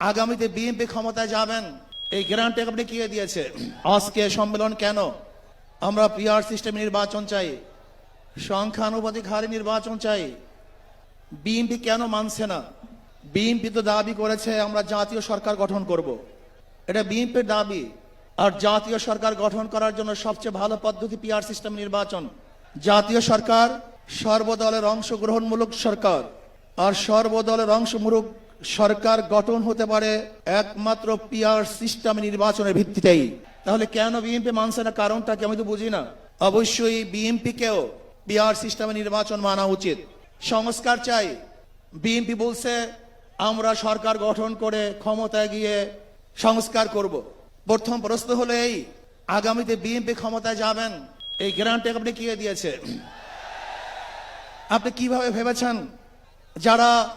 আগামীতে বিএনপি ক্ষমতায় যাবেন। এই গ্যারান্টি আপনি কে দিয়েছে? আজকে সম্মেলন কেন? আমরা পিআর সিস্টেম নির্বাচন চাই। সংখ্যানুপাতিক হারে নির্বাচন চাই। বিএনপি কেন মানছে না? বিএনপি তো দাবি করেছে, আমরা জাতীয় সরকার গঠন করব। এটা বিএনপির দাবি। আর জাতীয় সরকার গঠন করার জন্য সবচেয়ে ভালো পদ্ধতি পিআর সিস্টেম নির্বাচন। জাতীয় সরকার সর্বদলের অংশগ্রহণমূলক সরকার। আর সর্বদলের অংশমূলক সরকার গঠন হতে পারে একমাত্র পিআর সিস্টেম নির্বাচনের ভিত্তিতেই। তাহলে কেন বিএনপি মানছে না? কারণটা কি আমি তো বুঝি না। অবশ্যই বিএনপিকেও পিআর সিস্টেমে নির্বাচন মানা উচিত। সংস্কার চাই। বিএনপি বলছে, আমরা সরকার গঠন করে ক্ষমতায় গিয়ে সংস্কার করব। প্রথম প্রশ্ন হলো এই, আগামীতে বিএনপি ক্ষমতায় যাবেন? এই গ্যারান্টি আপনি কে দিয়েছে? আপনি কীভাবে ভেবেছেন? যারা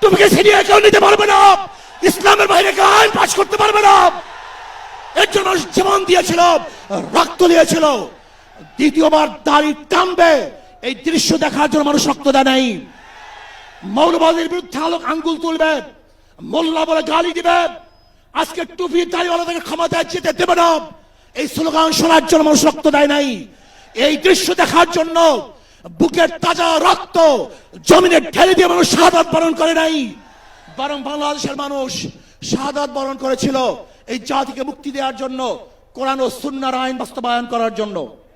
টুপিকে ছিনিয়ে কেউ নিতে পারবে না। ইসলামের বাইরে কেউ আইন পাশ করতে পারবে না। এর জন্য জীবন দিয়েছিল, রক্ত দিয়েছিল। দ্বিতীয়বার দাড়ি টানবে। এই দৃশ্য দেখার জন্য মানুষ রক্ত দেয় নাই। মৌলবাদের বিরুদ্ধে আলোক আঙ্গুল তুলবে। মোল্লা বলে গালি দিবে। আজকে টুপি দাড়িওয়ালাদের ক্ষমতায় যেতে দেবে না। এই স্লোগান শোনার জন্য মানুষ রক্ত দেয় নাই। এই দৃশ্য দেখার জন্য বুকের তাজা রক্ত জমিনে ঢেলে দিয়ে মানুষ শাহাদ বরণ করে নাই। বরং বাংলাদেশের মানুষ শাহাদাত বরণ করেছিল এই জাতিকে মুক্তি দেওয়ার জন্য কোরআন ও সুন্নার আইন বাস্তবায়ন করার জন্য।